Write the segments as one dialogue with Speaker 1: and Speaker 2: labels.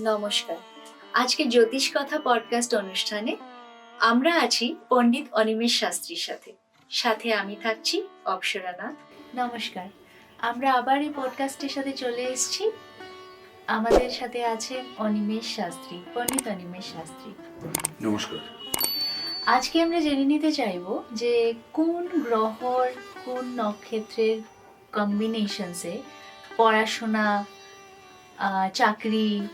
Speaker 1: নমস্কার। আজকে জ্যোতিষ কথা পডকাস্ট অনুষ্ঠানে আমরা আছি পণ্ডিত অনিমেষ শাস্ত্রীর সাথে। সাথে আমি থাকছি অপসরা নাথ। নমস্কার। আমরা আবার এই পডকাস্টের সাথে চলে এসেছি। আমাদের সাথে আছেন অনিমেষ শাস্ত্রী পণ্ডিত অনিমেষ শাস্ত্রী।
Speaker 2: নমস্কার।
Speaker 1: আজকে আমরা জেনে নিতে চাইব যে কোন গ্রহর কোন নক্ষত্রের কম্বিনেশনসে পড়াশোনা আহ, চাকরি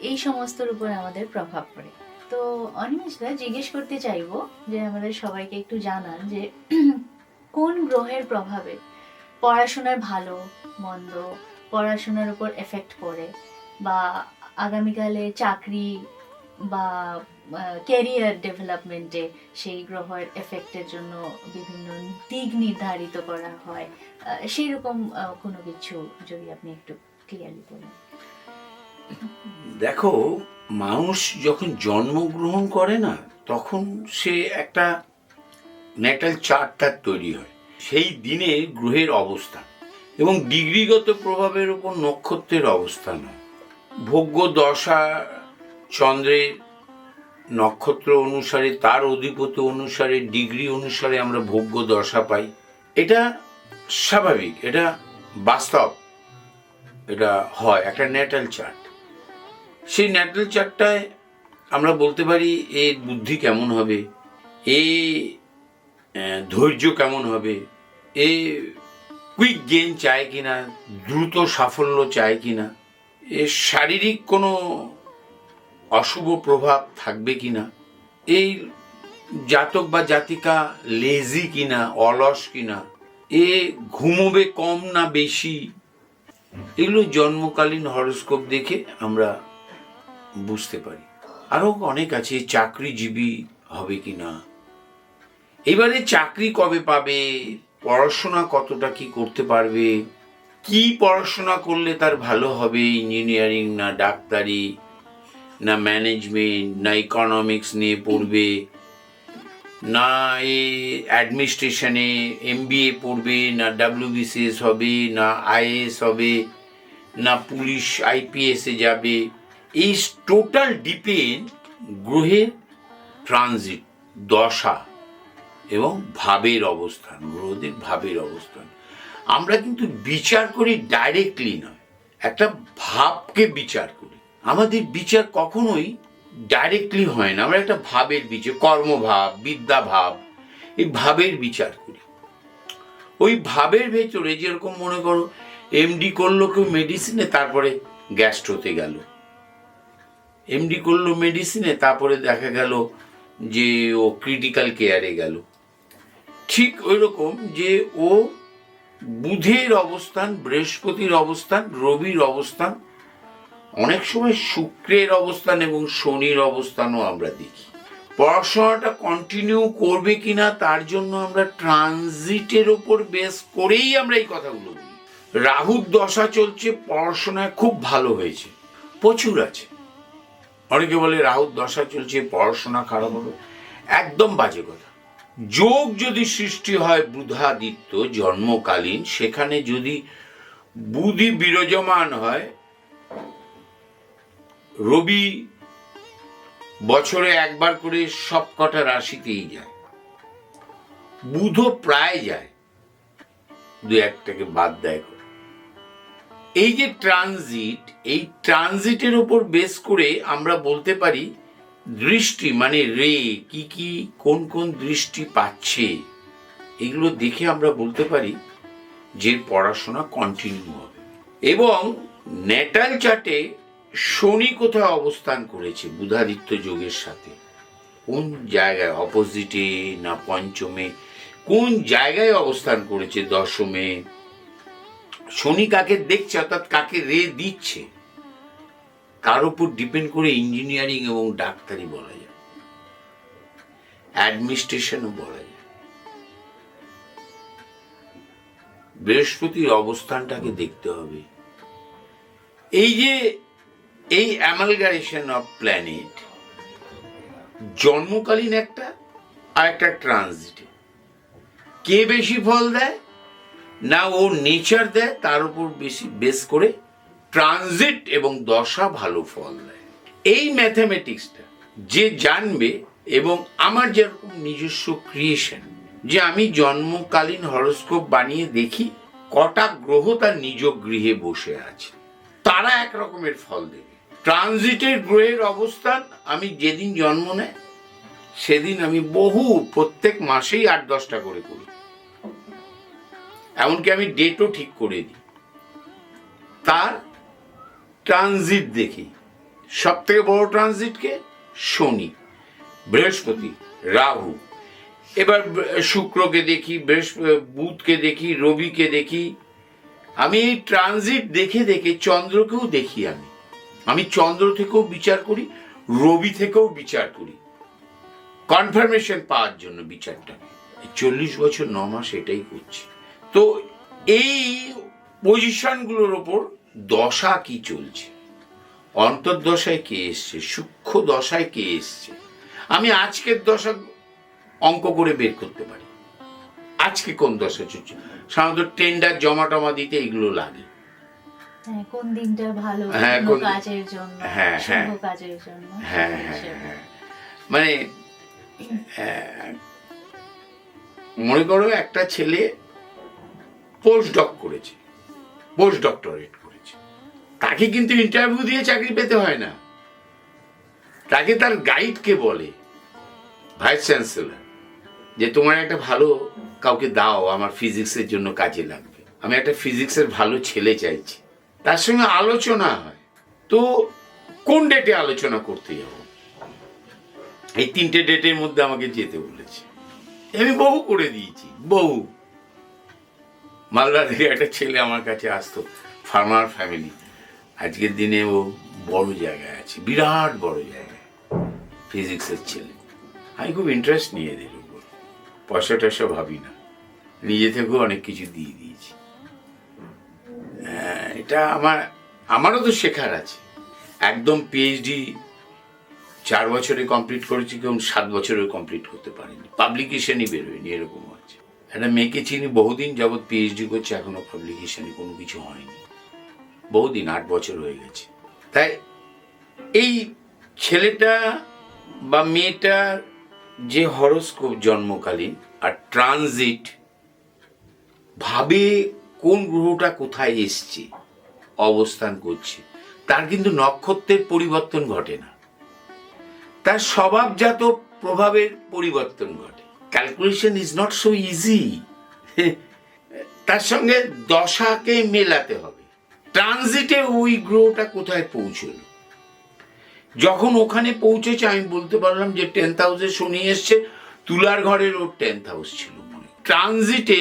Speaker 1: এই সমস্তর উপর আমাদের প্রভাব পড়ে। তো অনিমেষদা, জিজ্ঞেস করতে চাইব যে আমাদের সবাইকে একটু জানান যে কোন গ্রহের প্রভাবে পড়াশোনার ভালো, মন্দ, পড়াশোনার উপর এফেক্ট পড়ে? বা আগামীকালে চাকরি বা ক্যারিয়ার ডেভেলপমেন্টে সেই গ্রহের এফেক্টের জন্য বিভিন্ন দিক নির্ধারিত করা হয়? সেই রকম কোনো কিছু যদি আপনি একটু ক্লিয়ারলি বলেন।
Speaker 2: দেখো, মানুষ যখন জন্মগ্রহণ করে না, তখন সে একটা ন্যাটাল চার্ট তার হয়। সেই দিনে গ্রহের অবস্থান এবং ডিগ্রিগত প্রভাবের উপর নক্ষত্রের অবস্থান ভোগ্য দশা চন্দ্রের নক্ষত্র অনুসারে, তার অধিপতি অনুসারে, ডিগ্রি অনুসারে আমরা ভোগ্য দশা পাই। এটা স্বাভাবিক, এটা বাস্তব, এটা হয়, একটা ন্যাটাল চার্ট সেই ন্যাটাল চার্টটায় আমরা বলতে পারি এর বুদ্ধি কেমন হবে? এ ধৈর্য কেমন হবে? এ কুইক গেন চায় কি না দ্রুত সাফল্য চায় কি না এ, শারীরিক কোনো অশুভ প্রভাব থাকবে কি না এই জাতক বা জাতিকা লেজি কিনা, অলস কিনা? এ, ঘুমোবে কম না বেশি? এগুলো জন্মকালীন হরস্কোপ দেখে আমরা বুঝতে পারি। আরও অনেক আছে, চাকরিজীবী হবে কি না। এবারে চাকরি কবে পাবে? পড়াশোনা কতটা কি করতে পারবে? কি পড়াশোনা করলে তার ভালো হবে? ইঞ্জিনিয়ারিং না ডাক্তারি? না ম্যানেজমেন্ট? না ইকোনমিক্স নিয়ে পড়বে? না এ অ্যাডমিনিস্ট্রেশনে এমবিএ পড়বে? না ডাব্লিউবিসিএস হবে? না আইএএস হবে? না পুলিশ আইপিএসে যাবে? এই টোটাল ডিপেন্ড গ্রহের ট্রানজিট দশা এবং ভাবের অবস্থান, গ্রহদের ভাবের অবস্থান। আমরা কিন্তু বিচার করি ডাইরেক্টলি নয়, একটা ভাবকে বিচার করি। আমাদের বিচার কখনোই ডাইরেক্টলি হয় না, আমরা একটা ভাবের বিচার, কর্মভাব, বিদ্যাভাব, এই ভাবের বিচার করি। ওই ভাবের ভেতরে যেরকম মনে করো এমডি করল কেউ মেডিসিনে তারপরে গ্যাস্ট্রোতে গেল। এমডি করল মেডিসিনে তারপরে দেখা গেল যে ও ক্রিটিক্যাল কেয়ারে গেল। ঠিক ওই রকম যে ও বুধের অবস্থান, বৃহস্পতির অবস্থান, রবির অবস্থান, অনেক সময় শুক্রের অবস্থান এবং শনির অবস্থানও আমরা দেখি। পড়াশোনাটা কন্টিনিউ করবে কিনা, তার জন্য আমরা ট্রানজিটের ওপর বেস করেই আমরা এই কথাগুলো বলি। রাহুর দশা চলছে, পড়াশোনায় খুব ভালো হয়েছে, প্রচুর আছে। অনেকে বলে, রাহুর দশা চলছে, পড়াশোনা খারাপ হবে। একদম বাজে কথা। যোগ যদি সৃষ্টি হয় বুধাদিত্য জন্মকালীন, সেখানে যদি বুধি বিরাজমান হয়, রবি বছরে একবার করে সব কটা রাশিতেই যায়। বুধও প্রায় যায়। দু একটাকে বাদ দেয় এই যে ট্রানজিট এই ট্রানজিটের উপর বেস করে আমরা বলতে পারি দৃষ্টি মানে রে, কি কি, কোন কোন দৃষ্টি পাচ্ছে? এগুলো দেখে আমরা বলতে পারি যে পড়াশোনা কন্টিনিউ হবে। এবং নেটাল চার্টে শনি কোথায় অবস্থান করেছে বুধাদিত্য যোগের সাথে? কোন জায়গায় অপোজিটে না পঞ্চমে? কোন জায়গায় অবস্থান করেছে দশমে? শনি কাকে দেখছে অর্থাৎ কাকে রে দিচ্ছে তার উপর ডিপেন্ড করে ইঞ্জিনিয়ারিং এবং ডাক্তারি বলা যায় অ্যাডমিনিস্ট্রেশনও বলা যায়। বৃহস্পতির অবস্থানটাকে দেখতে হবে। এই যে, এই অ্যামালগারেশন অফ প্ল্যানেট জন্মকালীন একটা আর একটা ট্রানজিটে কে বেশি ফল দেয়? না ও নেচার দেয়, তার উপর বেশি বেস করে ট্রানজিট এবং দশা ভালো ফল দেয়। এই ম্যাথামেটিক্সটা যে জানবে এবং আমার যেরকম নিজস্ব ক্রিয়েশন যে আমি জন্মকালীন হরস্কোপ বানিয়ে দেখি, কটা গ্রহ তার নিজ গৃহে বসে আছে, তারা এক রকমের ফল দেবে। ট্রানজিটের গ্রহের অবস্থান, আমি যেদিন জন্ম নেয়, সেদিন আমি বহু, প্রত্যেক মাসেই আট দশটা করে করি। এমনকি আমি ডেটও ঠিক করে দিই। তার ট্রানজিট দেখি। সব থেকে বড় ট্রানজিটকে শনি। বৃহস্পতি, রাহু। এবার শুক্রকে দেখি বুধকে দেখি, রবিকে দেখি। আমি ট্রানজিট দেখে দেখে চন্দ্রকেও দেখি আমি। আমি চন্দ্র থেকেও বিচার করি, রবি থেকেও বিচার করি। কনফার্মেশন পাওয়ার জন্য বিচারটা। চল্লিশ বছর, ন মাস এটাই করছি। তো এই পজিশনগুলোর ওপর দশা কি চলছে? অন্তর্দশায় কে এসছে? সূক্ষ্ম দশায় কে এসছে? আমি আজকের দশা অঙ্ক করে বের করতে পারি। আজকে কোন দশা চলছে? সাধারণত টেন্ডার জমা টমা দিতে এগুলো লাগে।
Speaker 1: হ্যাঁ কোন দিনটা ভালো
Speaker 2: হ্যাঁ,
Speaker 1: কোন- কাজের জন্য
Speaker 2: হ্যাঁ, হ্যাঁ।
Speaker 1: কাজের জন্য
Speaker 2: হ্যাঁ হ্যাঁ হ্যাঁ। মানে আহ, মনে করো একটা ছেলে পোস্ট ডক করেছে, পোস্ট ডক্টরেট করেছে। তাকে কিন্তু ইন্টারভিউ দিয়ে চাকরি পেতে হয় না। তাকে তার গাইডকে বলে ভাইস চ্যান্সেলর যে তোমার একটা ভালো কাউকে দাও, আমার ফিজিক্সের জন্য কাজে লাগবে। আমি একটা ফিজিক্সের ভালো ছেলে চাইছি। তার সঙ্গে আলোচনা হয়। তো কোন ডেটে আলোচনা করতে যাব? এই তিনটে ডেটের মধ্যে আমাকে যেতে বলেছে। আমি বহু করে দিয়েছি, বহু। মালদা থেকে একটা ছেলে আমার কাছে আসতো ফার্মার ফ্যামিলি আজকের দিনে ও বড় জায়গায় আছে বিরাট বড় জায়গায়। ফিজিক্সের ছেলে। আমি খুব ইন্টারেস্ট নিয়ে দিল। পয়সা টয়সা ভাবি না। নিজে থেকেও অনেক কিছু দিয়ে দিয়েছি। হ্যাঁ, এটা আমার আমারও তো শেখার আছে। একদম পিএইচডি চার বছরে কমপ্লিট করেছি কেউ সাত বছরে কমপ্লিট করতে পারেনি। পাবলিকেশনই বেরোয়নি এরকম হচ্ছে। একটা মেয়েকে চিনি, বহুদিন যাবৎ পিএইচডি করছে, এখনও পাবলিকেশনে কোনো কিছু হয়নি। বহুদিন, আট বছর হয়ে গেছে। তাই এই ছেলেটা বা মেয়েটার যে হরস্কোপ জন্মকালীন আর ট্রানজিট, ভাবে কোন গ্রহটা কোথায় এসছে, অবস্থান করছে, তার কিন্তু নক্ষত্রের পরিবর্তন ঘটে না। তার স্বভাবজাত প্রভাবের পরিবর্তন ঘটে। Calculation is not so easy তার সঙ্গে দশাকে মেলাতে হবে। ট্রানজিটে ওই গ্রহটা কোথায় পৌঁছলো? যখন ওখানে পৌঁছেছে, আমি বলতে পারলাম যে টেন্থ হাউসে শনি এসছে, তুলার ঘরের ওর টেন্থ হাউস ছিল ট্রানজিটে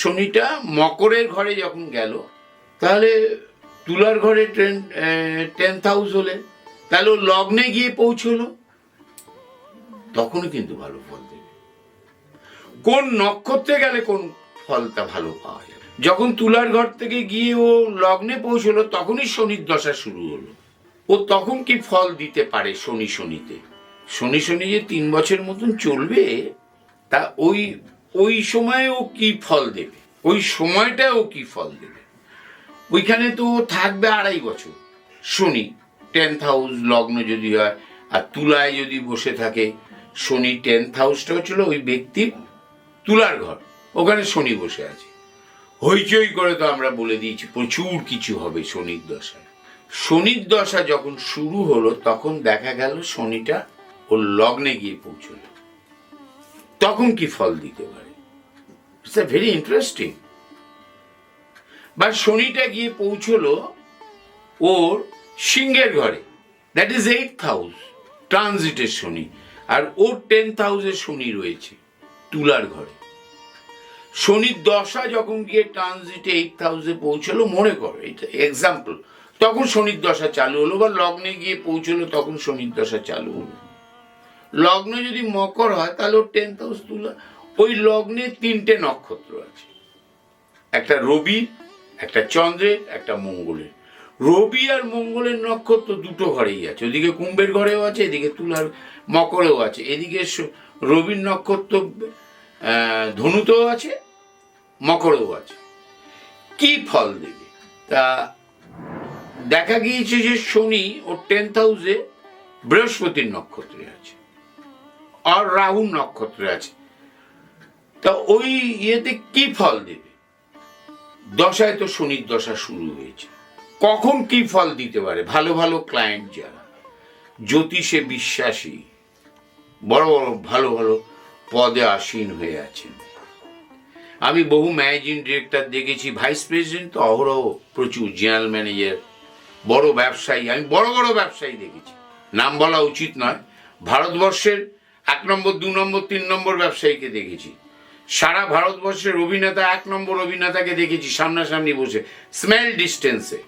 Speaker 2: শনিটা মকরের ঘরে যখন গেল, তাহলে তুলার ঘরে ট্রেন টেন্থ হাউস হলে, তাহলে ও লগ্নে গিয়ে পৌঁছলো। তখনও কিন্তু ভালো ফল। কোন নক্ষত্রে গেলে কোন ফলটা ভালো পাওয়া যাবে? যখন তুলার ঘর থেকে গিয়ে ও লগ্নে পৌঁছলো, তখনই শনির দশা শুরু হলো। ও তখন কি ফল দিতে পারে শনি শনিতে? শনি শনি যে তিন বছর মতন চলবে, তা ওই ওই সময়ে ও কি ফল দেবে? ওই সময়টা ও কি ফল দেবে? ওইখানে তো থাকবে আড়াই বছর। শনি টেন্থ হাউস লগ্ন যদি হয়, আর তুলায় যদি বসে থাকে শনি টেন্থ হাউসটা হচ্ছিল ওই ব্যক্তির তুলার ঘর। ওখানে শনি বসে আছে। হইচই করে তো আমরা বলে দিয়েছি, প্রচুর কিছু হবে শনির দশায়। শনির দশা যখন শুরু হলো, তখন দেখা গেল শনিটা ওর লগ্নে গিয়ে পৌঁছলো। তখন কি ফল দিতে পারে? ভেরি ইন্টারেস্টিং বা শনিটা গিয়ে পৌঁছলো ওর সিংহের ঘরে। দ্যাট ইজ এইট হাউস ট্রানজিটের শনি। আর ওর টেন্থ হাউসে শনি রয়েছে, তুলার ঘরে। শনির দশা যখন গিয়ে ট্রানজিটে এইট হাউসে পৌঁছলো, মনে করো, এটা এক্সাম্পল তখন শনির দশা চালু হলো বা লগ্নে গিয়ে পৌঁছলো, তখন শনির দশা চালু হলো। লগ্ন যদি মকর হয়, তাহলে ওর টেন্থ হাউস তুলা, ওই লগ্নে তিনটে নক্ষত্র আছে। একটা রবি, একটা চন্দ্রের, একটা মঙ্গলের। রবি আর মঙ্গলের নক্ষত্র দুটো ঘরেই আছে। ওদিকে কুম্ভের ঘরেও আছে, এদিকে তুলার মকরেও আছে। এদিকে রবির নক্ষত্র ধনুতেও আছে মকরেও আছে কি ফল দেবে? তা দেখা গিয়েছে যে শনি ও টেন্থ হাউসে বৃহস্পতির নক্ষত্রে আছে, আর রাহুর নক্ষত্রে আছে। তা ওই ইয়েতে কি ফল দেবে? দশায় তো শনির দশা শুরু হয়েছে। কখন কি ফল দিতে পারে? ভালো ভালো ক্লায়েন্ট যারা, জ্যোতিষে বিশ্বাসী, বড় বড়, ভালো ভালো পদে আসীন হয়ে আছেন। আমি বহু ম্যানেজিং ডিরেক্টর দেখেছি, ভাইস প্রেসিডেন্ট তো অহরহ প্রচুর, জেনারেল ম্যানেজার, বড় ব্যবসায়ী, আমি বড় বড় ব্যবসায়ী দেখেছি। নাম বলা উচিত নয়, ভারতবর্ষের এক নম্বর, দু নম্বর, তিন নম্বর ব্যবসায়ীকে দেখেছি। সারা ভারতবর্ষের অভিনেতা এক নম্বর অভিনেতাকে দেখেছি সামনাসামনি বসে, স্মেল ডিস্টেন্সে।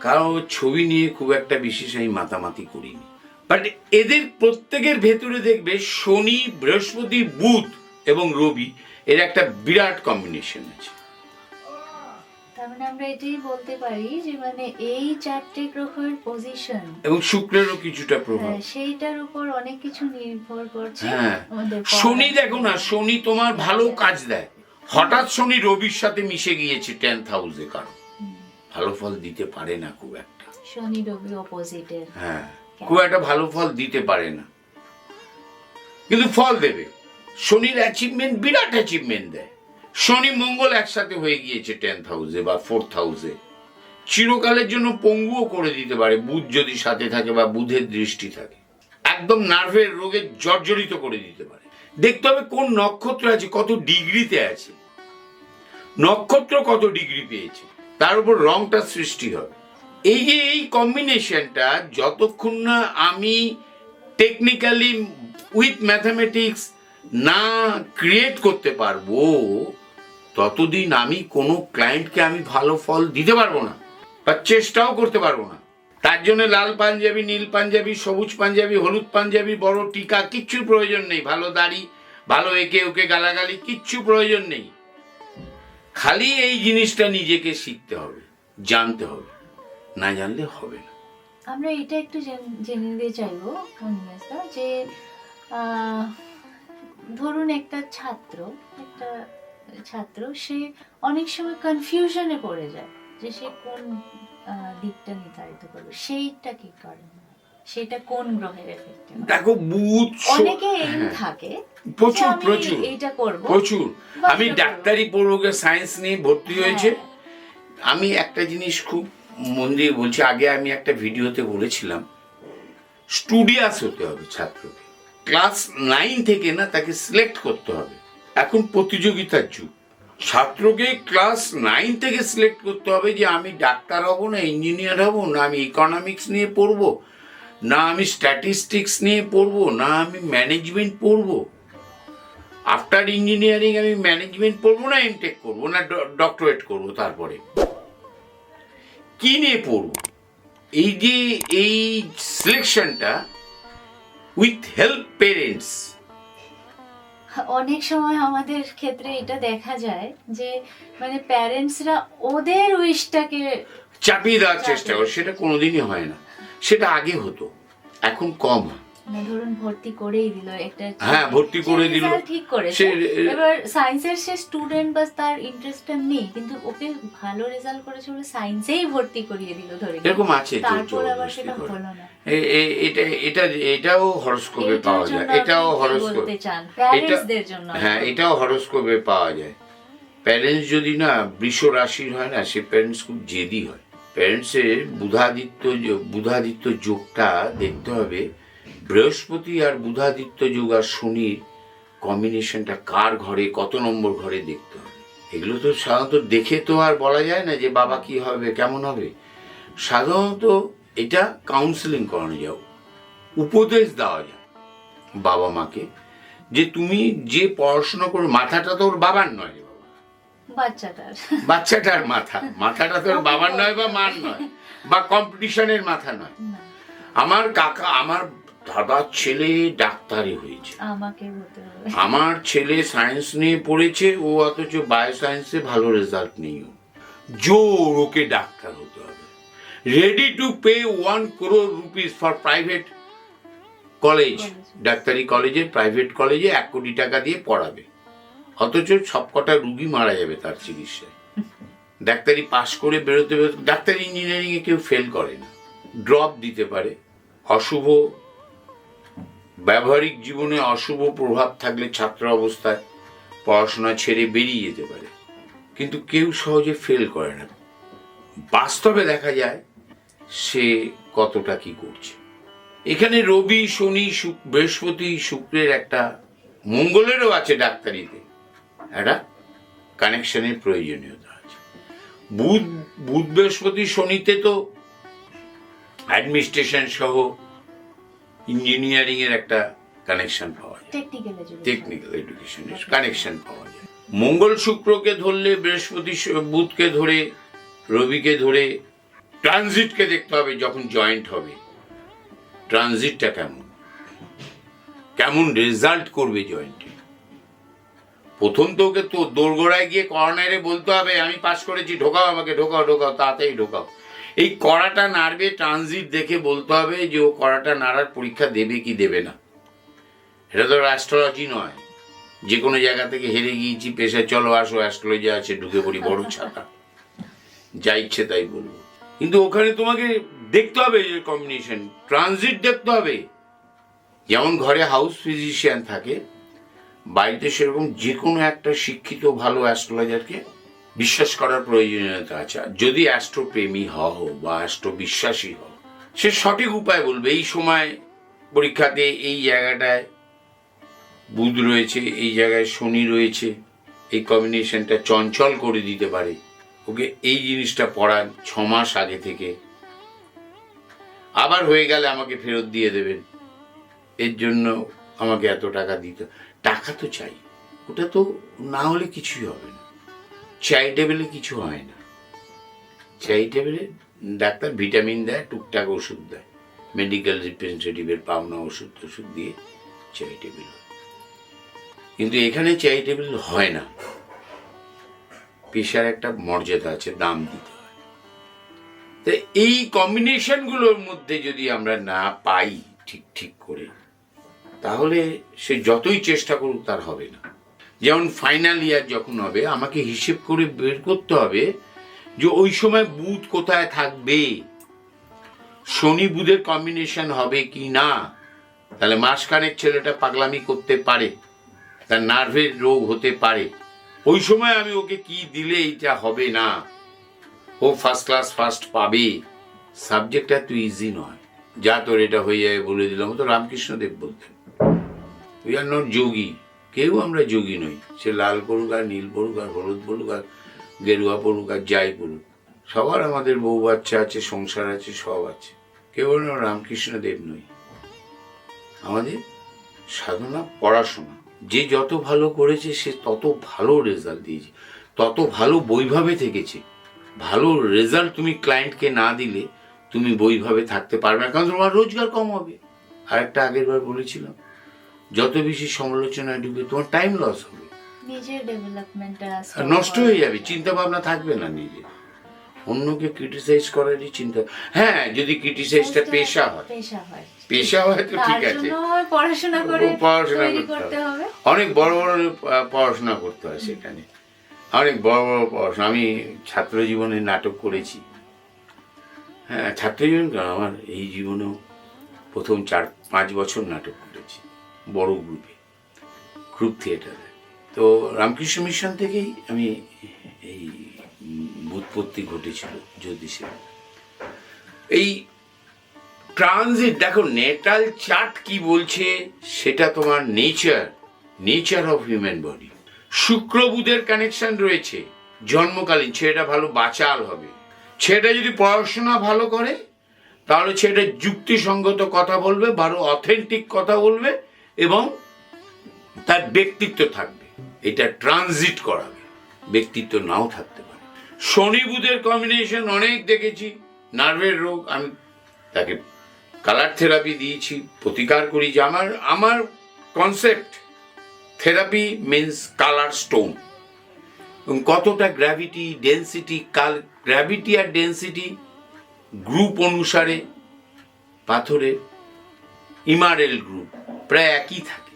Speaker 2: কারণ ছবি নিয়ে খুব একটা বিশেষ আমি মাতামাতি করিনি। বাট এদের প্রত্যেকের ভেতরে দেখবে শনি, বৃহস্পতি, বুধ এবং রবি এর একটা বিরাট কম্বিনেশন আছে।
Speaker 1: মানে আমরা এটাই বলতে পারি যে মানে এই চারটে গ্রহের পজিশন
Speaker 2: এবং শুক্রেরও কিছুটা প্রভাব।
Speaker 1: সেইটার উপর অনেক কিছু নির্ভর করছে
Speaker 2: হ্যাঁ শনি দেখো না শনি তোমার ভালো কাজ দেয়। হঠাৎ শনি রবির সাথে মিশে গিয়েছে টেন্থ হাউসে কারণ ভালো ফল দিতে পারে না খুব একটা।
Speaker 1: শনি রবি অপোজিটের
Speaker 2: হ্যাঁ খুব একটা ভালো ফল দিতে পারে না। কিন্তু ফল দেবে। শনির অ্যাচিভমেন্ট বিরাট অ্যাচিভমেন্ট দেয়। শনি মঙ্গল একসাথে হয়ে গিয়েছে টেন্থ হাউসে বা ফোর্থ হাউসে চিরকালের জন্য পঙ্গুও করে দিতে পারে, বুধ যদি সাথে থাকে বা বুধের দৃষ্টি থাকে। একদম নার্ভের রোগে জর্জরিত করে দিতে পারে। দেখতে হবে কোন নক্ষত্র আছে, কত ডিগ্রিতে আছে। নক্ষত্র কত ডিগ্রি পেয়েছে, তার উপর রংটা সৃষ্টি হবে। এই যে এই কম্বিনেশনটা যতক্ষণ না আমি টেকনিক্যালি উইথ ম্যাথামেটিক্স না ক্রিয়েট করতে পারব, ততদিন আমি কোনো ক্লায়েন্টকে আমি ভালো ফল দিতে পারব না বা চেষ্টাও করতে পারব না। তার জন্য লাল পাঞ্জাবি, নীল পাঞ্জাবি, সবুজ পাঞ্জাবি, হলুদ পাঞ্জাবি, বড় টিকা কিচ্ছু প্রয়োজন নেই। ভালো দাড়ি, ভালো একে ওকে গালাগালি কিচ্ছু প্রয়োজন নেই। খালি এই জিনিসটা নিজেকে শিখতে হবে, জানতে হবে। না জানলে হবে না।
Speaker 1: আমরা এটা একটু জেনে নিতে চাইব যে ধরুন একটা ছাত্র একটা ছাত্র সে অনেক সময় কনফিউশনে পড়ে যায় যে সে কোন দিকটা নির্ধারিত করবে সেইটা কি করে? সেটা কোন গ্রহের এফেক্টে
Speaker 2: দেখো বুধ
Speaker 1: অনেকে এম
Speaker 2: হ্যাঁ,
Speaker 1: থাকে
Speaker 2: প্রচুর প্রচুর
Speaker 1: এইটা করব
Speaker 2: প্রচুর। আমি ডাক্তারি পড়ব সায়েন্স নিয়ে ভর্তি হয়েছে।
Speaker 1: হ্যাঁ।
Speaker 2: আমি একটা জিনিস খুব মন দিয়ে বলছি আগে আমি একটা ভিডিওতে বলেছিলাম স্টুডিয়াস হতে হবে ছাত্রকে। ক্লাস নাইন থেকে না তাকে সিলেক্ট করতে হবে। এখন প্রতিযোগিতার যুগ। ছাত্রকে ক্লাস নাইন থেকে সিলেক্ট করতে হবে যে, আমি ডাক্তার হব না, ইঞ্জিনিয়ার হব না, আমি ইকোনমিক্স নিয়ে পড়ব, না আমি স্ট্যাটিস্টিক্স নিয়ে পড়ব, না আমি ম্যানেজমেন্ট পড়ব। আফটার ইঞ্জিনিয়ারিং আমি ম্যানেজমেন্ট পড়ব না এমটেক করব না ডক্টরেট করব তারপরে। কি নিয়ে পড়ব? এই যে, এই সিলেকশনটা উইথ হেল্প পেরেন্টস
Speaker 1: অনেক সময় আমাদের ক্ষেত্রে এটা দেখা যায় যে মানে প্যারেন্টসরা ওদের উইশটাকে
Speaker 2: চাপিয়ে দেওয়ার চেষ্টা করে। সেটা কোনোদিনই হয় না। সেটা আগে হতো। এখন কম হয়।
Speaker 1: ধরুন ভর্তি করেই দিল একটা
Speaker 2: হ্যাঁ, ভর্তি করে দিল।
Speaker 1: ঠিক করেছে। এবার সায়েন্সের সে স্টুডেন্ট বা তার ইন্টারেস্টটা নেই কিন্তু ওকে ভালো রেজাল্ট করেছে বলে সায়েন্সেই ভর্তি করিয়ে দিল ধরে
Speaker 2: এরকম আছে
Speaker 1: তারপর আবার সেটা হলো না।
Speaker 2: এটা এটা এটাও হরস্কোপে পাওয়া যায়। এটাও হরস্কোপ
Speaker 1: বলতে প্যারেন্টসদের জন্য
Speaker 2: হ্যাঁ এটাও হরস্কোপে পাওয়া যায়। প্যারেন্টস যদি না বৃষ রাশির হয় না সে প্যারেন্টস খুব জেদি হয়। প্যারেন্টসের বুধাদিত্য বুধাদিত্য যোগটা দেখতে হবে বৃহস্পতি আর বুধাদিত্য যুগ আর শনির কম্বিনেশনটা কার ঘরে কত নম্বর ঘরে দেখতে হবে? এগুলো তো সাধারণত দেখে তো আর বলা যায় না যে বাবা কি হবে কেমন হবে। সাধারণত এটা কাউন্সিলিং করানো যাও উপদেশ দেওয়া যায় বাবা মাকে যে তুমি যে পড়াশোনা করো মাথাটা তো ওর বাবার নয়
Speaker 1: বাচ্চাটার।
Speaker 2: বাচ্চাটার মাথা। মাথাটা তো বাবার নয় বা মার নয় বা কম্পিটিশনের মাথা নয়। আমার কাকা আমার দাদার ছেলে ডাক্তারি হয়েছে।
Speaker 1: আমাকে হতে হবে।
Speaker 2: আমার ছেলে সায়েন্স নিয়ে পড়েছে ও অথচ বায়ো সায়েন্সে ভালো রেজাল্ট নেই ওর। জোর ওকে ডাক্তার হতে হবে। Ready to pay one crore rupees for private college ডাক্তারি কলেজে প্রাইভেট কলেজে এক কোটি টাকা দিয়ে পড়াবে। অথচ সবকটা রুগী মারা যাবে তার চিকিৎসায়। ডাক্তারি পাশ করে বেরোতে বেরোতে ডাক্তারি ইঞ্জিনিয়ারিংয়ে কেউ ফেল করে না। ড্রপ দিতে পারে। অশুভ ব্যবহারিক জীবনে অশুভ প্রভাব থাকলে ছাত্র অবস্থায় পড়াশোনা ছেড়ে বেরিয়ে যেতে পারে। কিন্তু কেউ সহজে ফেল করে না। বাস্তবে দেখা যায় সে কতটা কি করছে। এখানে রবি, শনি বৃহস্পতি, শুক্রের একটা মঙ্গলেরও আছে ডাক্তারিতে। একটা কানেকশনের প্রয়োজনীয়তা আছে। বুধ বুধ, বৃহস্পতি, শনিতে তো অ্যাডমিনিস্ট্রেশন সহ ইঞ্জিনিয়ারিং এর একটা কানেকশন পাওয়া যায়।
Speaker 1: টেকনিক্যাল এডুকেশন
Speaker 2: এডুকেশনের কানেকশন পাওয়া যায়। মঙ্গল শুক্রকে ধরলে বৃহস্পতি বুধকে ধরে রবিকে ধরে ট্রানজিটকে দেখতে হবে যখন জয়েন্ট হবে। ট্রানজিটটা কেমন? কেমন রেজাল্ট করবে জয়েন্টে প্রথম তো ওকে তো দোরগোড়ায় গিয়ে কর্নারে বলতে হবে আমি পাস করেছি ঢোকাও আমাকে ঢোকাও ঢোকাও তাড়াতাড়ি ঢোকাও। এই কড়াটা নাড়বে ট্রানজিট দেখে বলতে হবে যে ও কড়াটা নাড়ার পরীক্ষা দেবে কি দেবে না। এটা তো অ্যাস্ট্রোলজি নয়। যে কোনো জায়গা থেকে হেরে গিয়েছি পেশা চলো, আসো অ্যাস্ট্রোলজি আছে, ঢুকে পড়ি, বড় ছাতা। যা ইচ্ছে তাই বলব। কিন্তু ওখানে তোমাকে দেখতে হবে যে কম্বিনেশন ট্রানজিট দেখতে হবে। যেমন ঘরে হাউস ফিজিশিয়ান থাকে, বাড়িতে সেরকম যে কোনো একটা শিক্ষিত, ভালো অ্যাস্ট্রোলজারকে বিশ্বাস করার প্রয়োজনীয়তা আছে। যদি অ্যাস্ট্রোপ্রেমী হও বা অ্যাস্ট্রো বিশ্বাসী হও, সে সঠিক উপায় বলবে, এই সময় পরীক্ষাতে এই জায়গাটায় বুধ রয়েছে, এই জায়গায় শনি রয়েছে, এই কম্বিনেশনটা চঞ্চল করে দিতে পারে। ওকে, এই জিনিসটা পড়ান ছ মাস আগে থেকে। আবার হয়ে গেলে আমাকে ফেরত দিয়ে দেবেন। এর জন্য আমাকে এত টাকা দিতে টাকা তো চাই। ওটা তো না হলে কিছুই হবে না। চ্যারিটেবলে কিছু হয় না। চ্যারিটেবলে ডাক্তার ভিটামিন দেয়, টুকটাক ওষুধ দেয়। মেডিকেল রিপ্রেজেন্টেটিভের পাওনা ওষুধ টষুধ দিয়ে চ্যারিটেবল হয়। কিন্তু এখানে চ্যারিটেবল হয় না। পেশার একটা মর্যাদা আছে, দাম দিতে তো এই কম্বিনেশনগুলোর মধ্যে যদি আমরা না পাই ঠিক ঠিক করে, তাহলে সে যতই চেষ্টা করুক তার হবে না। যেমন ফাইনাল ইয়ার যখন হবে, আমাকে হিসেব করে বের করতে হবে যে ওই সময় বুধ কোথায় থাকবে। শনি বুধের কম্বিনেশন হবে কি না? তাহলে মাসখানেক ছেলেটা পাগলামি করতে পারে, তার নার্ভের রোগ হতে পারে। ওই সময় আমি ওকে কি দিলে এইটা হবে না? ও ফার্স্ট ক্লাস ফার্স্ট পাবে। সাবজেক্ট এত ইজি নয়। যা তোর এটা হয়ে যাবে বলে দিলাম তো রামকৃষ্ণ দেব বলতেন। উই আর নট যোগী কেউ আমরা যোগী নই। সে লাল পড়ুক আর নীল পড়ুক আর হলুদ পড়ুক আর গেরুয়া পড়ুক আর যাই পড়ুক। সবার আমাদের বউ বাচ্চা আছে, সংসার আছে, সব আছে। কেউ আমরা রামকৃষ্ণ দেব নই। আমাদের সাধনা, পড়াশোনা, যে যত ভালো করেছে, সে তত ভালো রেজাল্ট দিয়েছে। তত ভালো বৈভাবে থেকেছে। ভালো রেজাল্ট তুমি ক্লায়েন্টকে না দিলে, তুমি বৈভাবে থাকতে পারবে না। কারণ তোমার রোজগার কম হবে। আর একটা আগের বার বলেছিলাম যত বেশি সমালোচনায় ডুবে তোমার টাইম লস হবে। নষ্ট হয়ে যাবে চিন্তা ভাবনা থাকবে না নিজে অন্যকে ক্রিটিসাইজ করারই চিন্তা হ্যাঁ যদি ক্রিটিসাইজটা পেশা হয়
Speaker 1: পেশা হয়।
Speaker 2: তো ঠিক আছে।
Speaker 1: পড়াশোনা
Speaker 2: করতে। হবে। অনেক বড় বড় পড়াশোনা করতে হয় সেখানে। অনেক বড় বড় পড়াশোনা। আমি ছাত্র জীবনে নাটক করেছি। হ্যাঁ ছাত্র জীবন আমার এই জীবনেও প্রথম চার পাঁচ বছর নাটক করেছি। বড় গ্রুপে গ্রুপ থিয়েটারে তো রামকৃষ্ণ মিশন থেকেই আমি এই বুৎপত্তি ঘটেছিল জ্যোতিষে। এই ট্রানজিট দেখো, নেটাল চার্ট কি বলছে সেটা তোমার nature nature of human body শুক্র বুধের কানেকশন রয়েছে, জন্মকালীন, ছেলেটা ভালো বাচাল হবে। ছেলেটা যদি পড়াশোনা ভালো করে, তাহলে ছেলেটা যুক্তিসঙ্গত কথা বলবে ভালো অথেন্টিক কথা বলবে এবং তার ব্যক্তিত্ব থাকবে। এটা ট্রানজিট করাবে। ব্যক্তিত্ব নাও থাকতে পারে। শনি বুধের কম্বিনেশন অনেক দেখেছি। নার্ভের রোগ, আমি তাকে কালার থেরাপি দিয়েছি, প্রতিকার করি যে আমার আমার concept therapy means colour stone এবং কতটা গ্র্যাভিটি ডেন্সিটি কাল গ্র্যাভিটি আর ডেন্সিটি গ্রুপ অনুসারে পাথরের ইমারেল গ্রুপ প্রায় একই থাকে।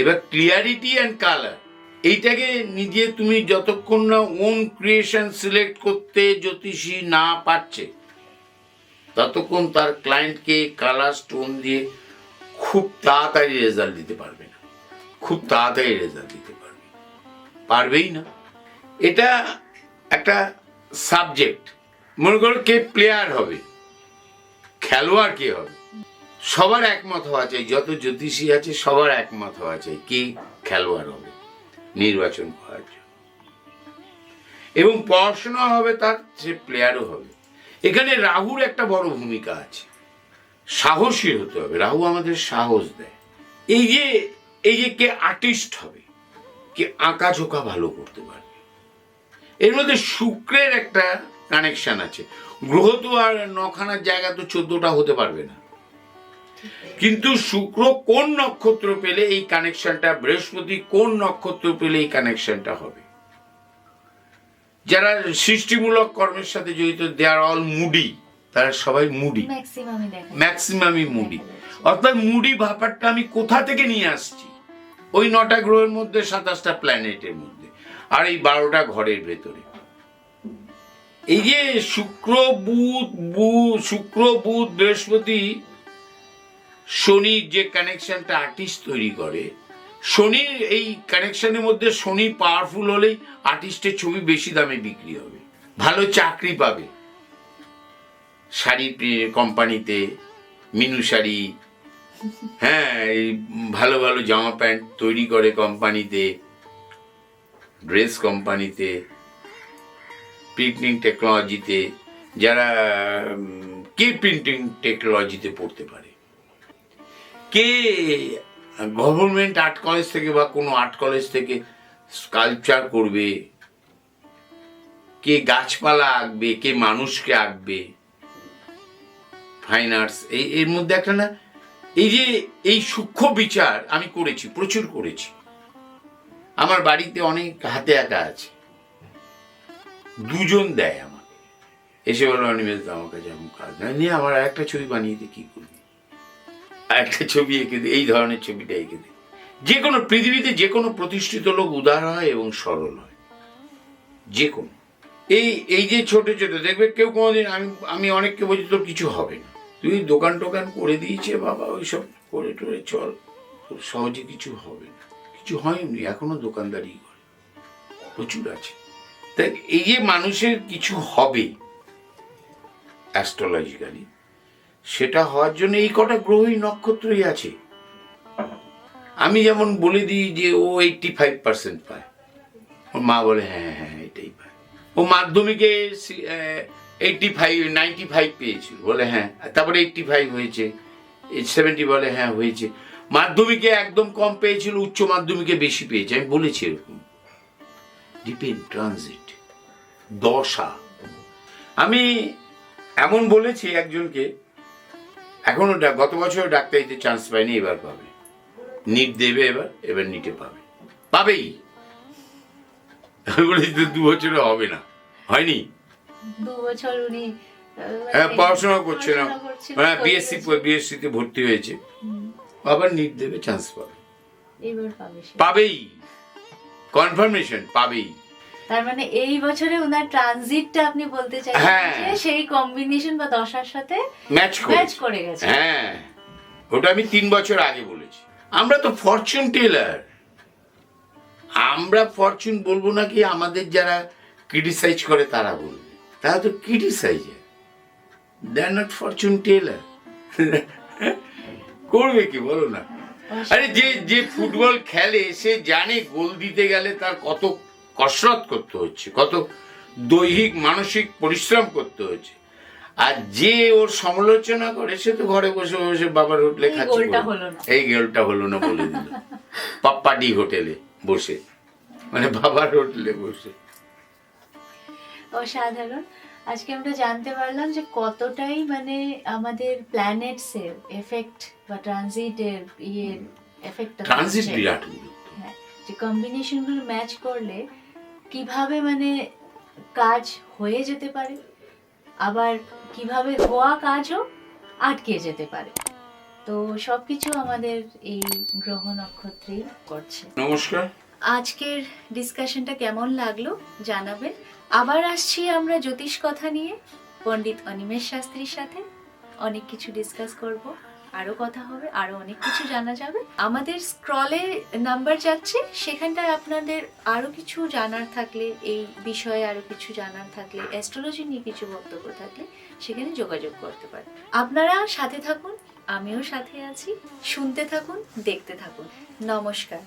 Speaker 2: এবার ক্লিয়ারিটি অ্যান্ড কালার এইটাকে নিজে তুমি যতক্ষণ না ওন ক্রিয়েশন সিলেক্ট করতে জ্যোতিষী না পারছে, ততক্ষণ তার ক্লায়েন্টকে কালার স্টোন দিয়ে খুব তাড়াতাড়ি রেজাল্ট দিতে পারবে না। খুব তাড়াতাড়ি রেজাল্ট দিতে পারবে। পারবেই না। এটা একটা সাবজেক্ট মনে করো কে প্লেয়ার হবে, খেলোয়াড় কে হবে। সবার একমত হওয়া চাই, যত জ্যোতিষী আছে সবার একমত হওয়া চাই কে খেলোয়াড় হবে, নির্বাচন করার জন্য। এবং পড়াশোনা হবে তার, সে প্লেয়ারও হবে। এখানে রাহুর একটা বড় ভূমিকা আছে। সাহসী হতে হবে। রাহু আমাদের সাহস দেয়। এই যে এই যে কে আর্টিস্ট হবে, কে আঁকা ঝোঁকা ভালো করতে পারবে। এর মধ্যে শুক্রের একটা কানেকশন আছে। গ্রহ তো আর নখানার জায়গা তো চোদ্দটা হতে পারবে না। কিন্তু শুক্র কোন নক্ষত্র পেলে এই কানেকশনটা বৃহস্পতি কোন নক্ষত্র পেলে এই কানেকশনটা হবে? যারা সৃষ্টিমূলক কর্মের সাথে জড়িত দে আর অল মুডি তারা সবাই মুডি
Speaker 1: ম্যাক্সিমামই
Speaker 2: মুডি অর্থাৎ মুডি ব্যাপারটা আমি কোথা থেকে নিয়ে আসছি? ওই নটা গ্রহের মধ্যে সাতাশটা প্ল্যানেটের মধ্যে আর এই বারোটা ঘরের ভেতরে। এই যে শুক্র বুধ বুধ শুক্র বুধ বৃহস্পতি শনির যে কানেকশনটা আর্টিস্ট তৈরি করে, শনির এই কানেকশনের মধ্যে শনি পাওয়ারফুল হলেই আর্টিস্টের ছবি বেশি দামে বিক্রি হবে, ভালো চাকরি পাবে। শাড়ি কোম্পানিতে মিনু শাড়ি হ্যাঁ এই ভালো ভালো জামা প্যান্ট তৈরি করে কোম্পানিতে ড্রেস কোম্পানিতে প্রিন্টিং টেকনোলজিতে যারা কে প্রিন্টিং টেকনোলজিতে পড়তে পারে। কে গভর্নমেন্ট আর্ট কলেজ থেকে বা কোনো আর্ট কলেজ থেকে স্কাল্পচার করবে? কে গাছপালা আঁকবে? কে মানুষকে আঁকবে? ফাইন আর্টস এই, এর মধ্যে একটা না, এই যে, এই সূক্ষ্ম বিচার আমি করেছি, প্রচুর করেছি। আমার বাড়িতে অনেক হাতে আঁকা আছে। দুজন দেয় আমাকে। এসে বলো অনিমেষ দা, আমার কাছে এমন কাজ নিয়ে আমার একটা ছবি বানিয়ে দিয়ে কি করবি? একটা ছবি এঁকে দে, এই ধরনের ছবিটা এঁকে দে। যে কোনো পৃথিবীতে যে কোনো প্রতিষ্ঠিত লোক উদার হয় এবং সরল হয়। যে কোনো। এই এই যে ছোট ছোট, দেখবে কেউ কোনোদিন আমি আমি অনেককে বলছি, তোর কিছু হবে না। তুই দোকান টোকান করে দিয়েছে, বাবা, ওইসব করে টোরে চল। তোর সহজে কিছু হবে না। কিছু হয়নি, এখনও দোকানদারি করে। প্রচুর আছে। তাই এই যে মানুষের কিছু হবে অ্যাস্ট্রোলজিক্যালি সেটা হওয়ার জন্য এই কটা গ্রহই নক্ষত্রই আছে। আমি যেমন বলে দিই যে ও এইটটি ফাইভ পার্সেন্ট পায়। ওর মা বলে হ্যাঁ হ্যাঁ এটাই পায়। ও মাধ্যমিকে এইটটি ফাইভ নাইনটি ফাইভ পেয়েছিল। বলে হ্যাঁ। তারপরে এইটটি ফাইভ হয়েছে সেভেন্টি বলে হ্যাঁ হয়েছে। মাধ্যমিকে একদম কম পেয়েছিল, উচ্চ মাধ্যমিকে বেশি পেয়েছে। আমি বলেছি এরকম। ডিপেন্ড ট্রানজিট দশা। আমি এমন বলেছি একজনকে এখনও ডা- গত বছর ডাক্তারিতে চান্স পায়নি এবার পাবে। নিট দেবে এবার এবার নিটে পাবে। পাবেই। বলেছি তো দু বছরে হবে না। হয়নি?
Speaker 1: দু বছর উনি
Speaker 2: হ্যাঁ পড়াশোনা করছে না। হ্যাঁ বিএসসি
Speaker 1: গেছে।
Speaker 2: বিএসসি তে ভর্তি হয়েছে। আবার নিট দেবে চান্স পাবে। পাবেই। কনফার্মেশন পাবেই।
Speaker 1: তার মানে এই বছরে ওনার ট্রানজিটটা আপনি বলতে চাইছেন
Speaker 2: হ্যাঁ।
Speaker 1: যে সেই কম্বিনেশন বা দশার সাথে
Speaker 2: ম্যাচ
Speaker 1: ম্যাচ
Speaker 2: করে
Speaker 1: গেছে।
Speaker 2: হ্যাঁ। ওটা আমি তিন বছর আগে বলেছি। আমরা তো ফরচুন টেলার আমরা ফরচুন বলব নাকি আমাদের যারা ক্রিটিসাইজ করে তারা বলবে। তারা তো criticiser they are not fortune teller করবে কি বলো না। আরে যে যে ফুটবল খেলে সে জানে গোল দিতে গেলে তার কত কসরত করতে হচ্ছে কত দৈহিক মানসিক পরিশ্রম করতে হচ্ছে। আর যে ওর সমালোচনা করে সে তো ঘরে বসে বসে বাবার হোটেলে খাচ্ছে। এই গোলটা হলো না বলে দিল। পাপ্পাডি হোটেলে বসে মানে বাবার হোটেলে বসে।
Speaker 1: অসাধারণ। আজকে আমরা জানতে পারলাম যে কতটাই মানে আমাদের প্ল্যানেটস এর এফেক্ট বা ট্রানজিটের ইয়ে এফেক্টটা
Speaker 2: ট্রানজিট বিরাট গুরুত্ব।
Speaker 1: হ্যাঁ যে কম্বিনেশনগুলো ম্যাচ করলে কীভাবে মানে কাজ হয়ে যেতে পারে? আবার কীভাবে হওয়া কাজও আটকে যেতে পারে? তো সবকিছু আমাদের এই গ্রহ নক্ষত্রেই করছে।
Speaker 2: নমস্কার।
Speaker 1: আজকের ডিসকাশনটা কেমন লাগল জানাবেন। আবার আসছি আমরা জ্যোতিষ কথা নিয়ে। পণ্ডিত অনিমেষ শাস্ত্রীর সাথে। অনেক কিছু ডিসকাস করব। আরও কথা হবে আরও অনেক কিছু জানা যাবে। আমাদের স্ক্রলে নাম্বার যাচ্ছে, সেখানটায় আপনাদের আরও কিছু জানার থাকলে, এই বিষয়ে আরও কিছু জানার থাকলে অ্যাস্ট্রোলজি নিয়ে কিছু বক্তব্য থাকলে, সেখানে যোগাযোগ করতে পারেন। আপনারা সাথে থাকুন, আমিও সাথে আছি। শুনতে থাকুন, দেখতে থাকুন। নমস্কার।